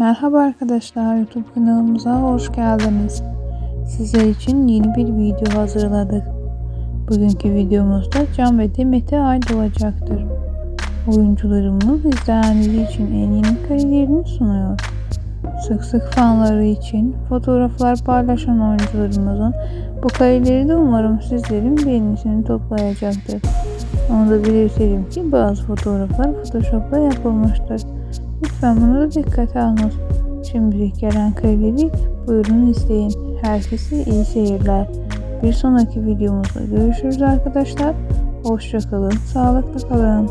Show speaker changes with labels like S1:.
S1: Merhaba arkadaşlar YouTube kanalımıza hoş geldiniz. Sizler için yeni bir video hazırladık. Bugünkü videomuzda Can ve Demet'e ait olacaktır. Oyuncularımız izleyenleri için en yeni karelerini sunuyor. Sık sık fanları için fotoğraflar paylaşan oyuncularımızın bu kareleri de umarım sizlerin beğenisini toplayacaktır. Onu da belirtelim ki bazı fotoğraflar Photoshop'la yapılmıştır. Lütfen bunu dikkate alınız. Şimdilik gelen kareleri buyurun izleyin. Herkese iyi seyirler. Bir sonraki videomuzda görüşürüz arkadaşlar. Hoşçakalın, sağlıklı kalın.